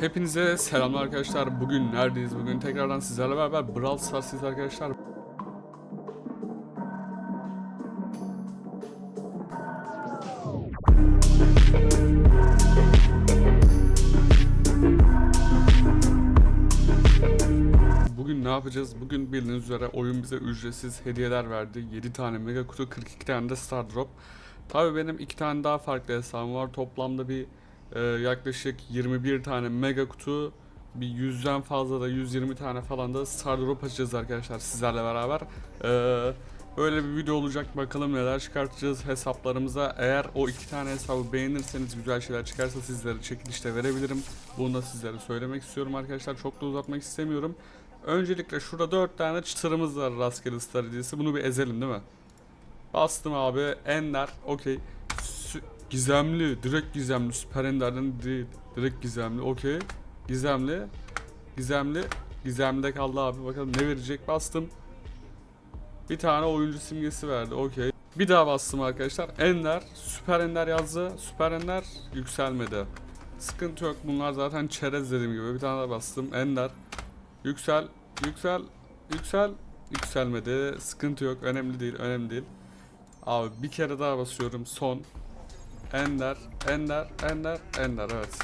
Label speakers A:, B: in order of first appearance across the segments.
A: Hepinize selamlar arkadaşlar. Bugün neredeyiz? Bugün tekrardan sizlerle beraber Brawl Stars'ız arkadaşlar. Bugün ne yapacağız? Bugün bildiğiniz üzere oyun bize ücretsiz hediyeler verdi. 7 tane mega kutu, 42 tane de star drop. Tabii benim iki tane daha farklı hesabım var. Toplamda bir e, yaklaşık 21 tane mega kutu, bir 100'den fazla da 120 tane falan da star drop açacağız arkadaşlar sizlerle beraber. E, böyle bir video olacak. Bakalım neler çıkartacağız hesaplarımıza. Eğer o iki tane hesabı beğenirseniz güzel şeyler çıkarsa sizlere çekilişte verebilirim. Bunu da sizlere söylemek istiyorum arkadaşlar. Çok da uzatmak istemiyorum. Öncelikle şurada 4 tane çıtırımız var rastgele star hediyesi. Bunu bir ezelim değil mi? Bastım abi. Ender. Okey. Gizemli. Direkt gizemli. Süper Ender'den değil. Direkt gizemli. Okey. Gizemli. Gizemli. Gizemde kaldı abi. Bakalım ne verecek. Bastım. Bir tane oyuncu simgesi verdi. Okey. Bir daha bastım arkadaşlar. Ender. Süper Ender yazdı. Süper Ender yükselmedi. Sıkıntı yok. Bunlar zaten çerez dediğim gibi. Bir tane daha bastım. Ender. Yüksel. Yüksel. Yüksel. Yükselmedi. Sıkıntı yok. Önemli değil. Önemli değil. Abi bir kere daha basıyorum. Son. Ender. Ender. Ender. Ender. Evet.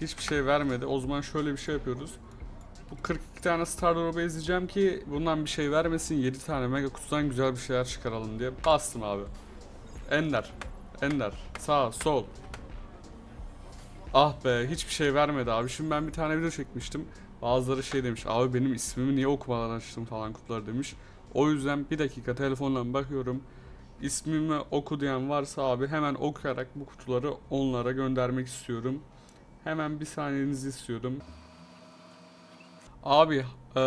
A: Hiçbir şey vermedi. O zaman şöyle bir şey yapıyoruz. Bu 42 tane Star Drop'u izleyeceğim ki bundan bir şey vermesin. 7 tane mega kutudan güzel bir şeyler çıkaralım diye. Bastım abi. Ender. Ender. Sağ, sol. Ah be hiçbir şey vermedi abi. Şimdi ben bir tane video çekmiştim. Bazıları şey demiş. Abi benim ismimi niye okumadan açtım falan kutular demiş. O yüzden bir dakika telefonla bakıyorum. İsmimi oku diyen varsa abi hemen okuyarak bu kutuları onlara göndermek istiyorum. Hemen bir saniyenizi istiyorum. Abi e,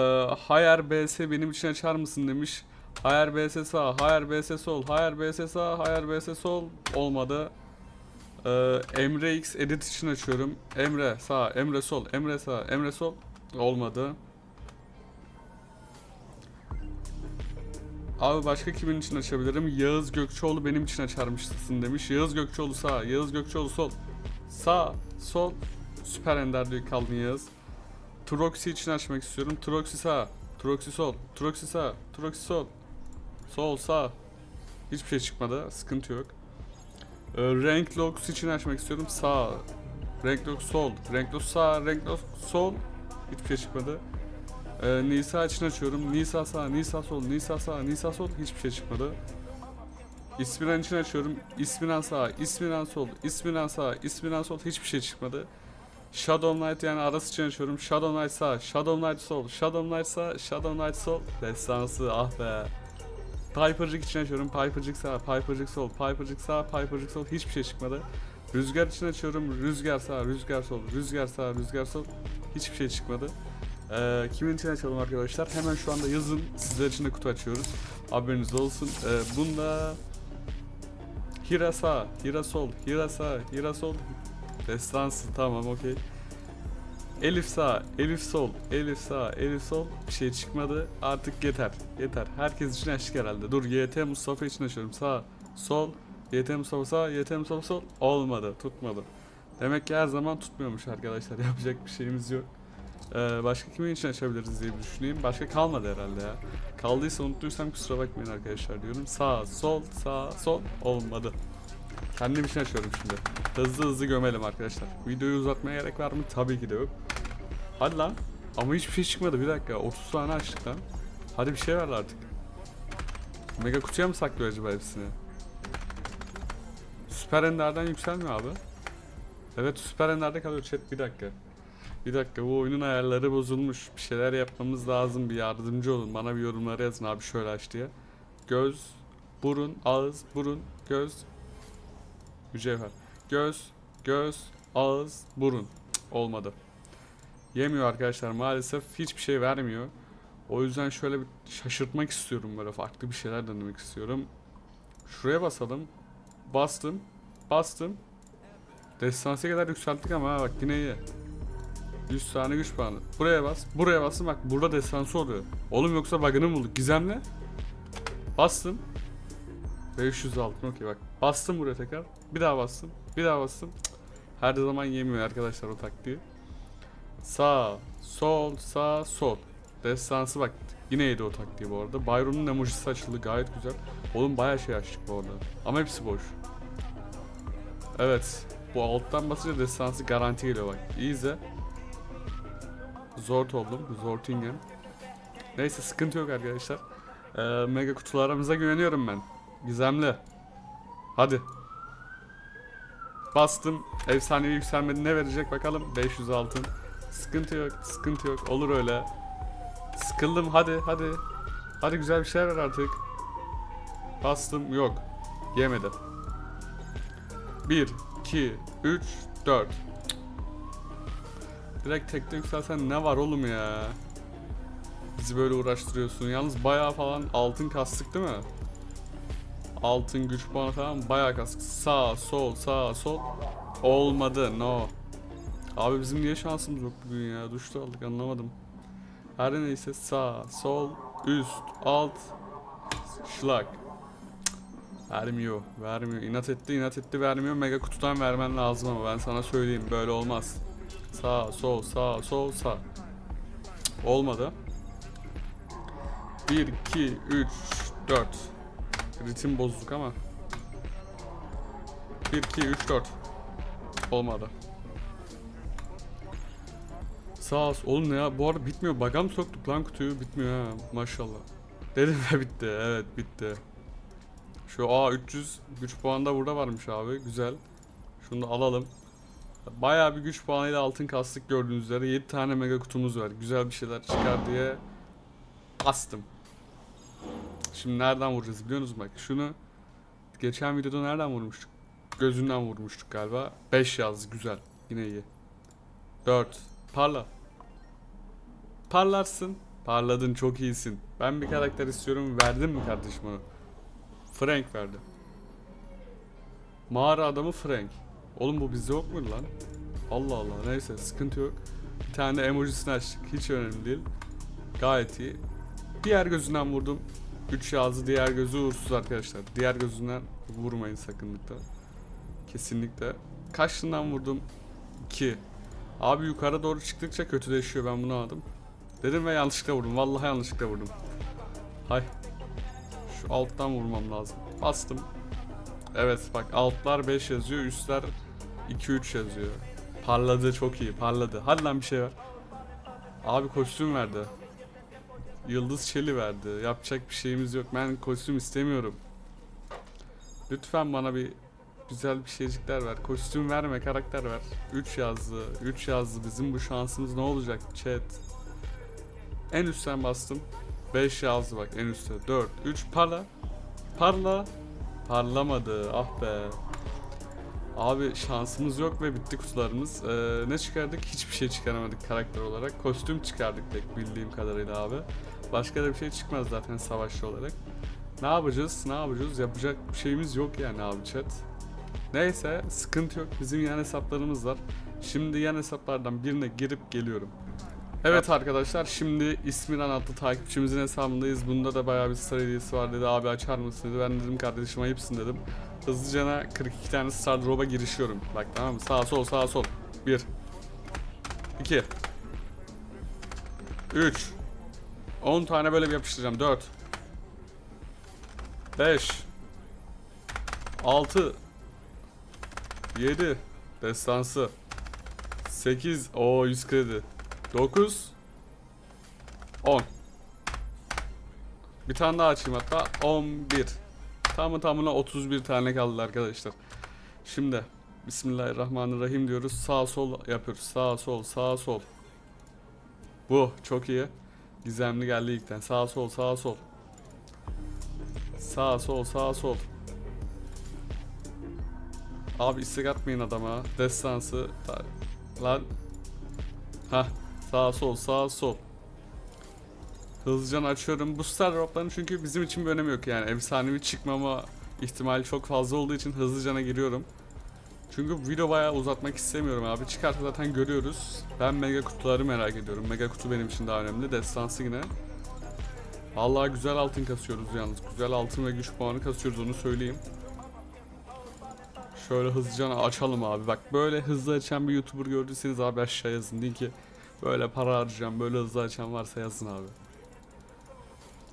A: Hayar BS benim için açar mısın demiş. Hayar BS sağ, Hayar BS sol, Hayar BS sağ, Hayar BS sol olmadı. E, Emre X edit için açıyorum. Emre sağ, Emre sol, Emre sağ, Emre sol olmadı. Abi başka kimin için açabilirim? Yağız Gökçeoğlu benim için açarmışsın demiş. Yağız Gökçeoğlu sağ, Yağız Gökçeoğlu sol. Sağ, sol. Süper Ender diyor kaldın Yağız. Troxy için açmak istiyorum. Troxy sağ, Troxy sol, Troxy sağ, Troxy sol. Sol sağ. Hiçbir şey çıkmadı. Sıkıntı yok. Ee, Rank Logs için açmak istiyorum. Sağ. Rank Logs sol. Rank Logs sağ. Rank Logs sol. Hiçbir şey çıkmadı. Ee, Nisa için açıyorum. Nisa sağ, Nisa sol, Nisa sağ, Nisa sol. Hiçbir şey çıkmadı. İsmiran için açıyorum. İsmiran sağ, İsmiran sol, İsmiran sağ, İsmiran sol. Hiçbir şey çıkmadı. Shadow Knight yani arası için açıyorum. Shadow Knight sağ, Shadow Knight sol, Shadow Knight sağ, Shadow Knight sol. Destansı ah be. Pipercik için açıyorum. Pipercik sağ, Pipercik sol, Pipercik sağ, Pipercik sol. Hiçbir şey çıkmadı. Rüzgar için açıyorum. Rüzgar sağ, Rüzgar sol, Rüzgar sağ, Rüzgar sol. Hiçbir şey çıkmadı. Ee, kimin için açalım arkadaşlar? Hemen şu anda yazın. Sizler için de kutu açıyoruz. Haberiniz olsun. Ee, bunda Hira sağ, Hira sol, Hira sağ, Hira sol. Destansı tamam okey. Elif sağ, Elif sol, Elif sağ, Elif sol. Bir şey çıkmadı. Artık yeter. Yeter. Herkes için açtık herhalde. Dur YT Mustafa için açıyorum. Sağ, sol, YT Mustafa sağ, YT Mustafa sol. Olmadı. Tutmadı. Demek ki her zaman tutmuyormuş arkadaşlar. Yapacak bir şeyimiz yok. Ee, başka kimin için açabiliriz diye bir düşüneyim. Başka kalmadı herhalde ya. Kaldıysa unuttuysam kusura bakmayın arkadaşlar diyorum. Sağ, sol, sağ, sol. Olmadı. Kendim için açıyorum şimdi. Hızlı hızlı gömelim arkadaşlar. Videoyu uzatmaya gerek var mı? Tabii ki de yok. Hadi lan. Ama hiçbir şey çıkmadı bir dakika. 30 tane açtık lan. Hadi bir şey ver artık. Mega kutuya mı saklıyor acaba hepsini? Süper Ender'den yükselmiyor abi. Evet Süper Ender'de kalıyor chat bir dakika. Bir dakika bu oyunun ayarları bozulmuş. Bir şeyler yapmamız lazım. Bir yardımcı olun. Bana bir yorumlara yazın abi şöyle aç diye. Göz, burun, ağız, burun, göz, mücevher. Göz, göz, ağız, burun. Cık, olmadı. Yemiyor arkadaşlar maalesef. Hiçbir şey vermiyor. O yüzden şöyle bir şaşırtmak istiyorum böyle farklı bir şeyler denemek istiyorum. Şuraya basalım. Bastım. Bastım. Destansiye kadar yükselttik ama bak yine iyi. 100 tane güç puanı. Buraya bas. Buraya bastım bak burada destansı oluyor. Oğlum yoksa bug'ını mı bulduk? Gizemli. Bastım. 500 altın okey bak. Bastım buraya tekrar. Bir daha bastım. Bir daha bastım. Her zaman yemiyor arkadaşlar o taktiği. Sağ, sol, sağ, sol. Destansı bak. Yine yedi o taktiği bu arada. Byron'un emojisi açıldı gayet güzel. Oğlum bayağı şey açtık bu arada. Ama hepsi boş. Evet. Bu alttan basınca destansı garanti geliyor bak. İyi izle. Zort oldum. Zortingen. Neyse sıkıntı yok arkadaşlar. Ee, mega kutularımıza güveniyorum ben. Gizemli. Hadi. Bastım. Efsanevi yükselmedi. Ne verecek bakalım. 500 altın. Sıkıntı yok. Sıkıntı yok. Olur öyle. Sıkıldım. Hadi hadi. Hadi güzel bir şeyler ver artık. Bastım. Yok. Yemedi. 1, 2, 3, 4. Direkt tekte yükselsen ne var oğlum ya? Bizi böyle uğraştırıyorsun. Yalnız bayağı falan altın kastık değil mi? Altın güç puanı falan bayağı kastık. Sağ, sol, sağ, sol. Olmadı. No. Abi bizim niye şansımız yok bugün ya? Duşta aldık anlamadım. Her neyse sağ, sol, üst, alt, şlak. Vermiyor, vermiyor. İnat etti, inat etti, vermiyor. Mega kutudan vermen lazım ama ben sana söyleyeyim böyle olmaz. Sağ, sol, sağ, sol, sağ. Olmadı. 1, 2, 3, 4. Ritim bozduk ama. 1, 2, 3, 4. Olmadı. Sağ. Oğlum ne ya? Bu arada bitmiyor. Bagam soktuk lan kutuyu. Bitmiyor ha. Maşallah. Dedim ve bitti. Evet bitti. Şu A 300 güç puanı da burada varmış abi. Güzel. Şunu da alalım. Bayağı bir güç puanıyla altın kastık gördüğünüz üzere. 7 tane mega kutumuz var. Güzel bir şeyler çıkar diye bastım. Şimdi nereden vuracağız biliyor musunuz bak şunu geçen videoda nereden vurmuştuk? Gözünden vurmuştuk galiba. 5 yazdı güzel. Yine iyi. 4. Parla. Parlarsın. Parladın çok iyisin. Ben bir karakter istiyorum. Verdin mi kardeşim onu? Frank verdi. Mağara adamı Frank. Oğlum bu bizde yok muydu lan? Allah Allah neyse sıkıntı yok. Bir tane emojisini açtık. Hiç önemli değil. Gayet iyi. Diğer gözünden vurdum. 3 yazdı diğer gözü uğursuz arkadaşlar. Diğer gözünden vurmayın sakınlıkla. Kesinlikle. Kaçından vurdum? 2. Abi yukarı doğru çıktıkça kötüleşiyor ben bunu aldım. Dedim ve yanlışlıkla vurdum. Vallahi yanlışlıkla vurdum. Hay. Şu alttan vurmam lazım. Bastım. Evet bak altlar 5 yazıyor, üstler 2-3 yazıyor. Parladı çok iyi parladı. Hadi lan bir şey ver. Abi kostüm verdi. Yıldız çeli verdi. Yapacak bir şeyimiz yok. Ben kostüm istemiyorum. Lütfen bana bir güzel bir şeycikler ver. Kostüm verme, karakter ver. 3 yazdı. 3 yazdı. Bizim bu şansımız ne olacak chat? En üstten bastım. 5 yazdı bak en üstte. 4, 3 parla. Parla. Parlamadı. Ah be. Abi şansımız yok ve bitti kutularımız. Ee, ne çıkardık? Hiçbir şey çıkaramadık karakter olarak. Kostüm çıkardık pek bildiğim kadarıyla abi. Başka da bir şey çıkmaz zaten savaşçı olarak. Ne yapacağız? Ne yapacağız? Yapacak bir şeyimiz yok yani abi chat. Neyse sıkıntı yok. Bizim yan hesaplarımız var. Şimdi yan hesaplardan birine girip geliyorum. Evet arkadaşlar şimdi İsmiran adlı takipçimizin hesabındayız. Bunda da bayağı bir star hediyesi var dedi. Abi açar mısın dedi. Ben dedim kardeşim ayıpsın dedim. Hızlıcana 42 tane star drop'a girişiyorum. Bak tamam mı? Sağ sol sağ sol. 1 2 3 10 tane böyle bir yapıştıracağım. 4 5 6 7 Destansı. 8 o 100 kredi. 9 10 Bir tane daha açayım hatta. 11 Tamı tamına 31 tane kaldı arkadaşlar. Şimdi Bismillahirrahmanirrahim diyoruz. Sağ sol yapıyoruz. Sağ sol sağ sol. Bu çok iyi. Gizemli geldi ilkten. Sağ sol sağ sol. Sağ sol sağ sol. Abi istek atmayın adama. Destansı ta- Lan. Hah. Sağ sol sağ sol. Hızlıca açıyorum. Bu star dropların çünkü bizim için bir önemi yok yani. Efsanevi çıkmama ihtimali çok fazla olduğu için hızlıcana giriyorum. Çünkü video bayağı uzatmak istemiyorum abi. Çıkarsa zaten görüyoruz. Ben mega kutuları merak ediyorum. Mega kutu benim için daha önemli. Destansı yine. Vallahi güzel altın kasıyoruz yalnız. Güzel altın ve güç puanı kasıyoruz onu söyleyeyim. Şöyle hızlıca açalım abi. Bak böyle hızlı açan bir YouTuber gördüyseniz abi aşağı yazın. Deyin ki Böyle para harcayacağım, böyle hızlı açan varsa yazın abi.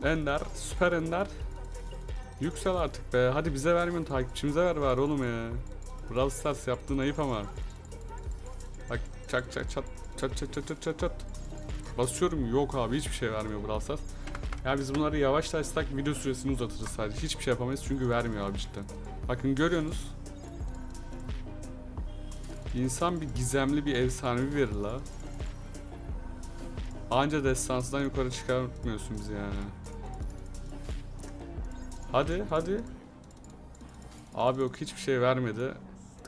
A: Ender, süper Ender. Yüksel artık be. Hadi bize vermiyorsun takipçimize ver ver oğlum ya. Brawl Stars yaptığın ayıp ama. Bak çak çak çat çat çat çat çat çat çat. Basıyorum yok abi hiçbir şey vermiyor Brawl Stars. Ya biz bunları yavaşlatsak video süresini uzatırız sadece. Hiçbir şey yapamayız çünkü vermiyor abi cidden. Bakın görüyorsunuz. İnsan bir gizemli bir efsanevi verir la. Anca destansından yukarı çıkartmıyorsun bizi yani. Hadi hadi. Abi yok hiçbir şey vermedi.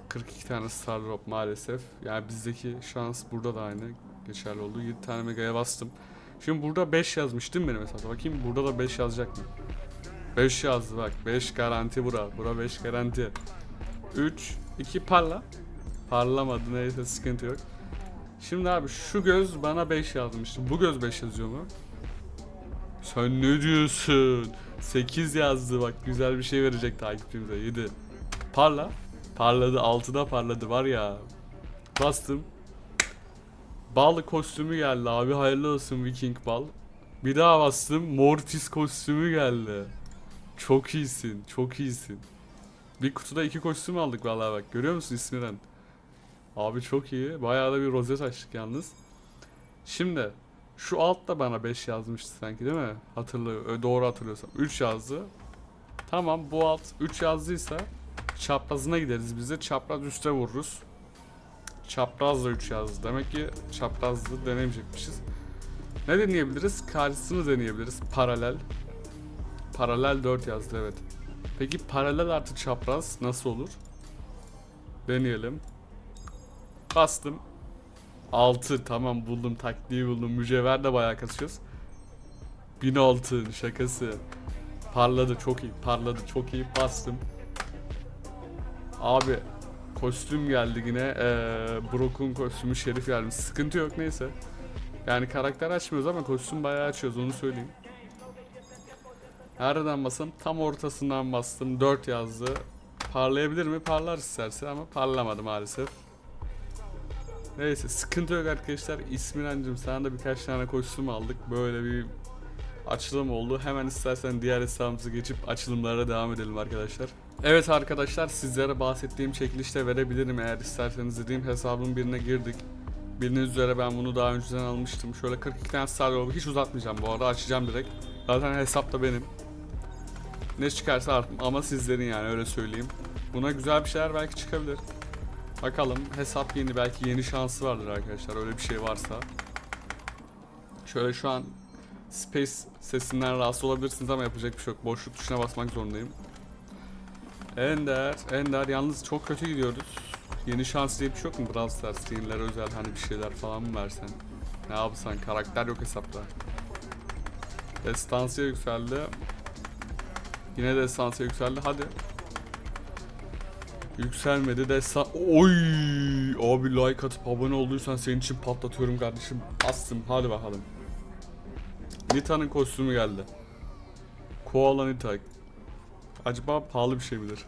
A: 42 tane star drop maalesef. Yani bizdeki şans burada da aynı geçerli oldu. 7 tane megaya bastım. Şimdi burada 5 yazmış değil mi benim hesapta? Bakayım burada da 5 yazacak mı? 5 yazdı bak. 5 garanti bura. Bura 5 garanti. 3, 2 parla. Parlamadı neyse sıkıntı yok. Şimdi abi şu göz bana 5 yazmıştı. Bu göz 5 yazıyor mu? Sen ne diyorsun? 8 yazdı bak güzel bir şey verecek takipçimize 7. Parla. Parladı 6'da parladı var ya. Bastım. Bal kostümü geldi abi hayırlı olsun Viking bal. Bir daha bastım Mortis kostümü geldi. Çok iyisin çok iyisin. Bir kutuda iki kostüm aldık vallahi bak görüyor musun İsmiren? Abi çok iyi. Bayağı da bir rozet açtık yalnız. Şimdi şu altta bana 5 yazmıştı sanki değil mi? Hatırlıyor. Doğru hatırlıyorsam. 3 yazdı. Tamam bu alt 3 yazdıysa çaprazına gideriz biz de çapraz üste vururuz. Çapraz da 3 yazdı. Demek ki çaprazlı denemeyecekmişiz. Ne deneyebiliriz? Karşısını deneyebiliriz. Paralel. Paralel 4 yazdı evet. Peki paralel artı çapraz nasıl olur? Deneyelim. Bastım. 6 tamam buldum taktiği buldum. Mücevher de bayağı kasıyoruz. 1000 altın şakası. Parladı çok iyi parladı çok iyi bastım. Abi kostüm geldi yine. Ee, Brock'un kostümü Şerif gelmiş. Sıkıntı yok neyse. Yani karakter açmıyoruz ama kostüm bayağı açıyoruz onu söyleyeyim. Nereden basın? Tam ortasından bastım. 4 yazdı. Parlayabilir mi? Parlar isterse ama parlamadı maalesef. Neyse sıkıntı yok arkadaşlar. İsminancım sana da birkaç tane kostüm aldık. Böyle bir açılım oldu. Hemen istersen diğer hesabımıza geçip açılımlara devam edelim arkadaşlar. Evet arkadaşlar sizlere bahsettiğim çekilişte verebilirim eğer isterseniz dediğim hesabın birine girdik. Bildiğiniz üzere ben bunu daha önceden almıştım. Şöyle 42 tane star yolu hiç uzatmayacağım bu arada açacağım direkt. Zaten hesap da benim. Ne çıkarsa artık ama sizlerin yani öyle söyleyeyim. Buna güzel bir şeyler belki çıkabilir. Bakalım hesap yeni belki yeni şansı vardır arkadaşlar öyle bir şey varsa. Şöyle şu an Space sesinden rahatsız olabilirsiniz ama yapacak bir şey yok. Boşluk tuşuna basmak zorundayım. Ender, Ender yalnız çok kötü gidiyoruz. Yeni şans diye bir şey yok mu Brawl Stars yenilere özel hani bir şeyler falan mı versen? Ne yapsan karakter yok hesapta. Destansiye yükseldi. Yine destansiye yükseldi hadi. Yükselmedi destan... Oy! Abi like atıp abone olduysan senin için patlatıyorum kardeşim. Bastım hadi bakalım. Nita'nın kostümü geldi. Koala Nita. Acaba pahalı bir şey midir?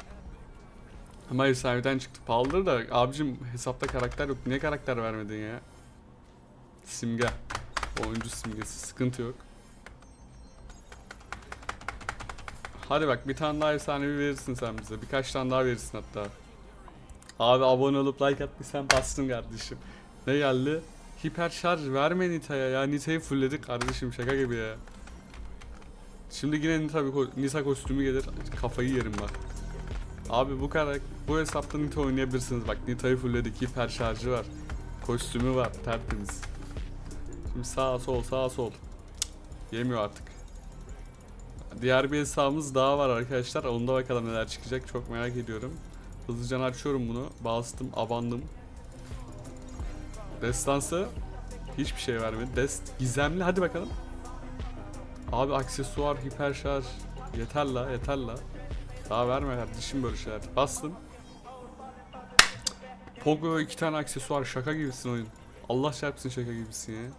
A: Ama efsaneden çıktı. Pahalıdır da abicim hesapta karakter yok. Niye karakter vermedin ya? Simge. Oyuncu simgesi. Sıkıntı yok. Hadi bak bir tane daha efsanevi verirsin sen bize. Birkaç tane daha verirsin hatta. Abi abone olup like attıysan bastın kardeşim. Ne geldi? Hiper şarj verme Nita'ya ya. Nita'yı fullledik kardeşim şaka gibi ya. Şimdi yine Nita, Nita kostümü gelir. Kafayı yerim bak. Abi bu kadar bu hesapta Nita oynayabilirsiniz. Bak Nita'yı fullledik. Hiper şarjı var. Kostümü var. Tertemiz. Şimdi sağ sol sağ sol. Yemiyor artık. Diğer bir hesabımız daha var arkadaşlar. Onda bakalım neler çıkacak. Çok merak ediyorum. Hızlıca açıyorum bunu. Bastım, abandım. Destansı hiçbir şey vermedi. Dest gizemli hadi bakalım. Abi aksesuar, hiper şarj. Yeter la, yeter la. Daha verme kardeşim böyle şeyler. Bastım. Pogo iki tane aksesuar şaka gibisin oyun. Allah çarpsın şaka gibisin ya.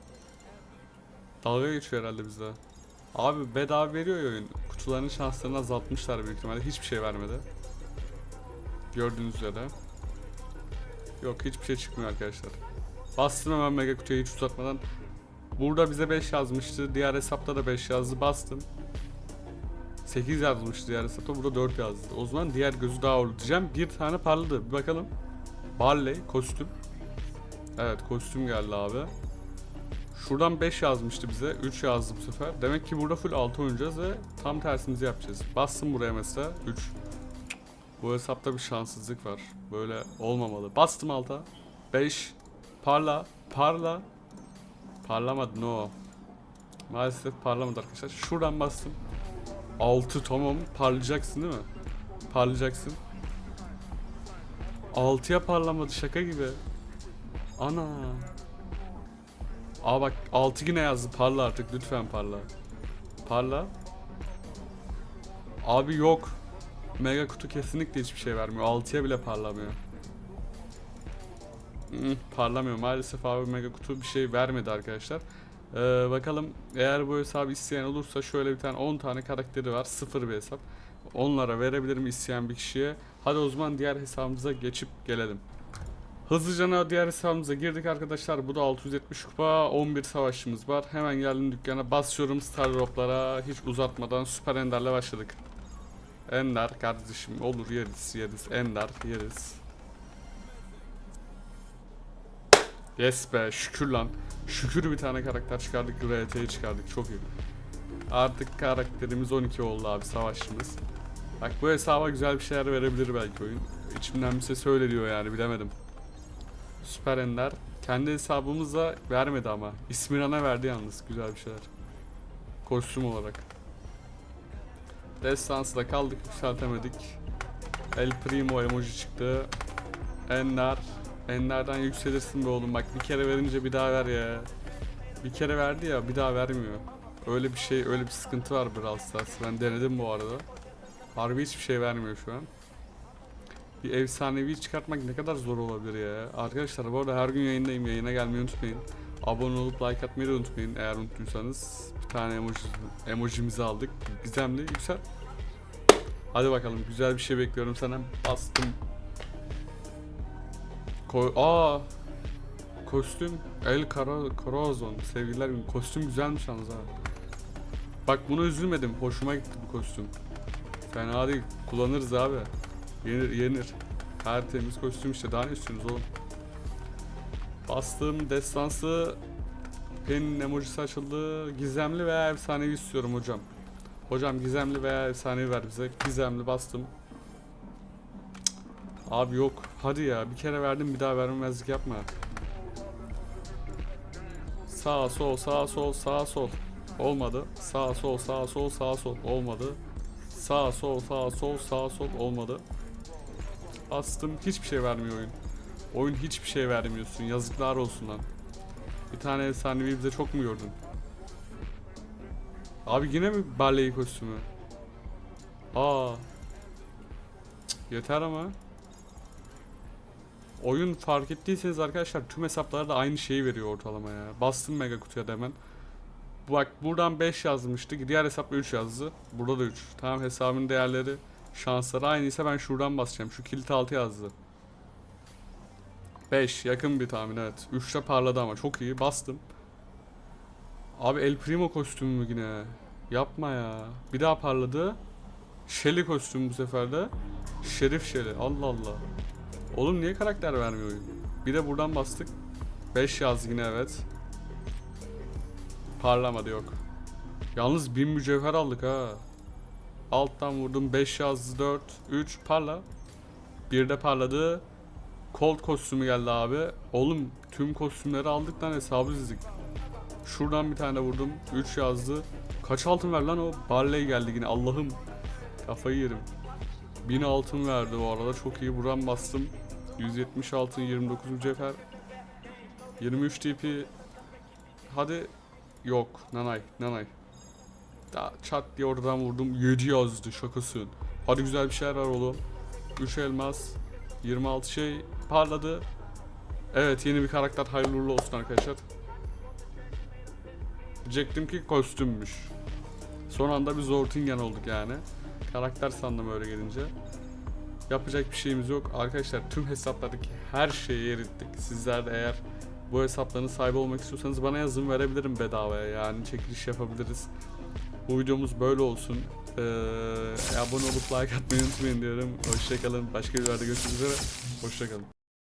A: Dalga geçiyor herhalde bize. Abi bedava veriyor ya oyun. Kutuların şanslarını azaltmışlar büyük ihtimalle. Hiçbir şey vermedi. Gördüğünüz üzere. Yok hiçbir şey çıkmıyor arkadaşlar. Bastım hemen mega kutuya hiç uzatmadan. Burada bize 5 yazmıştı. Diğer hesapta da 5 yazdı. Bastım. 8 yazmıştı diğer hesapta. Burada 4 yazdı. O zaman diğer gözü daha uğurlayacağım. Bir tane parladı. Bir bakalım. Barley kostüm. Evet kostüm geldi abi. Şuradan 5 yazmıştı bize. 3 yazdı bu sefer. Demek ki burada full 6 oynayacağız ve tam tersimizi yapacağız. Bastım buraya mesela 3. Bu hesapta bir şanssızlık var. Böyle olmamalı. Bastım alta. 5. Parla. Parla. Parlamadı no. Maalesef parlamadı arkadaşlar. Şuradan bastım. 6 tamam. Parlayacaksın değil mi? Parlayacaksın. 6'ya parlamadı şaka gibi. Ana. Aa bak 6 yine yazdı. Parla artık lütfen parla. Parla. Abi yok. Mega kutu kesinlikle hiçbir şey vermiyor. 6'ya bile parlamıyor. Hmm, parlamıyor. Maalesef abi mega kutu bir şey vermedi arkadaşlar. Ee, bakalım eğer bu hesabı isteyen olursa şöyle bir tane 10 tane karakteri var. Sıfır bir hesap. Onlara verebilirim isteyen bir kişiye. Hadi o zaman diğer hesabımıza geçip gelelim. Hızlıca diğer hesabımıza girdik arkadaşlar. Bu da 670 kupa 11 savaşçımız var. Hemen geldim dükkana basıyorum Star Drop'lara. Hiç uzatmadan Süper Ender'le başladık. Ender kardeşim olur yeriz yeriz. Ender yeriz. Yes be şükür lan. Şükür bir tane karakter çıkardık. RT'yi çıkardık çok iyi. Artık karakterimiz 12 oldu abi savaşçımız. Bak bu hesaba güzel bir şeyler verebilir belki oyun. İçimden bir ses öyle diyor yani bilemedim. Süper Ender. Kendi hesabımıza vermedi ama. İsmirana verdi yalnız. Güzel bir şeyler. Kostüm olarak. Destansıda kaldık. Yükseltemedik. El Primo emoji çıktı. Ender. Ender'den yükselirsin be oğlum. Bak bir kere verince bir daha ver ya. Bir kere verdi ya bir daha vermiyor. Öyle bir şey, öyle bir sıkıntı var Brawl Stars. Ben denedim bu arada. Harbi hiçbir şey vermiyor şu an. Bir efsanevi çıkartmak ne kadar zor olabilir ya. Arkadaşlar bu arada her gün yayındayım. Yayına gelmeyi unutmayın. Abone olup like atmayı da unutmayın eğer unuttuysanız. Bir tane emoji, emojimizi aldık. Gizemli yüksel. Hadi bakalım güzel bir şey bekliyorum senden. Bastım. Koy Aa! Kostüm El Corazon. Sevgililer. Kostüm güzelmiş yalnız ha. Bak buna üzülmedim. Hoşuma gitti bu kostüm. Fena değil. Kullanırız abi. Yenir yenir. Tertemiz kostüm işte. Daha ne istiyorsunuz oğlum? Bastığım destansı Pen'in emojisi açıldı. Gizemli veya efsanevi istiyorum hocam. Hocam gizemli veya efsanevi ver bize. Gizemli bastım. Abi yok. Hadi ya. Bir kere verdim bir daha vermemezlik yapma. Sağ sol sağ sol sağ sol. Olmadı. Sağ sol sağ sol sağ sol. Olmadı. Sağ sol sağ sol sağ sol olmadı. Bastım hiçbir şey vermiyor oyun. Oyun hiçbir şey vermiyorsun. Yazıklar olsun lan. Bir tane efsanevi bize çok mu gördün? Abi yine mi Barley kostümü? Aa. Yeter ama. Oyun fark ettiyseniz arkadaşlar tüm hesaplarda aynı şeyi veriyor ortalama ya. Bastım mega kutuya da hemen. Bak buradan 5 yazmıştı. Diğer hesapta 3 yazdı. Burada da 3. Tamam hesabın değerleri şansları aynıysa ben şuradan basacağım. Şu kilit 6 yazdı. 5 yakın bir tahmin evet. 3'te parladı ama çok iyi. Bastım. Abi El Primo kostümü mü yine? Yapma ya. Bir daha parladı. Shelly kostümü bu sefer de. Şerif Shelly. Allah Allah. Oğlum niye karakter vermiyor oyun? Bir de buradan bastık. 5 yazdı yine evet. Parlamadı yok. Yalnız 1000 mücevher aldık ha. Alttan vurdum 5 yazdı 4 3 parla. Bir de parladı. Colt kostümü geldi abi. Oğlum tüm kostümleri aldık lan hesabı dizdik. Şuradan bir tane vurdum. 3 yazdı. Kaç altın ver lan o? Barley geldi yine Allah'ım. Kafayı yerim. 1000 altın verdi bu arada çok iyi. Buradan bastım. 170 altın 29 mücevher. 23 TP. Hadi. Yok. Nanay. Nanay. Daha çat diye oradan vurdum. 7 yazdı şakasın. Hadi güzel bir şeyler var oğlum. 3 elmas. 26 şey parladı. Evet yeni bir karakter hayırlı uğurlu olsun arkadaşlar. Diyecektim ki kostümmüş. Son anda bir Zortingen olduk yani. Karakter sandım öyle gelince. Yapacak bir şeyimiz yok. Arkadaşlar tüm hesaplardaki her şeyi erittik. Sizler de eğer bu hesapların sahibi olmak istiyorsanız bana yazın verebilirim bedavaya yani çekiliş yapabiliriz. Bu videomuz böyle olsun. Ee, abone olup like atmayı unutmayın diyorum. Hoşçakalın. Başka bir videoda görüşmek üzere. Hoşçakalın.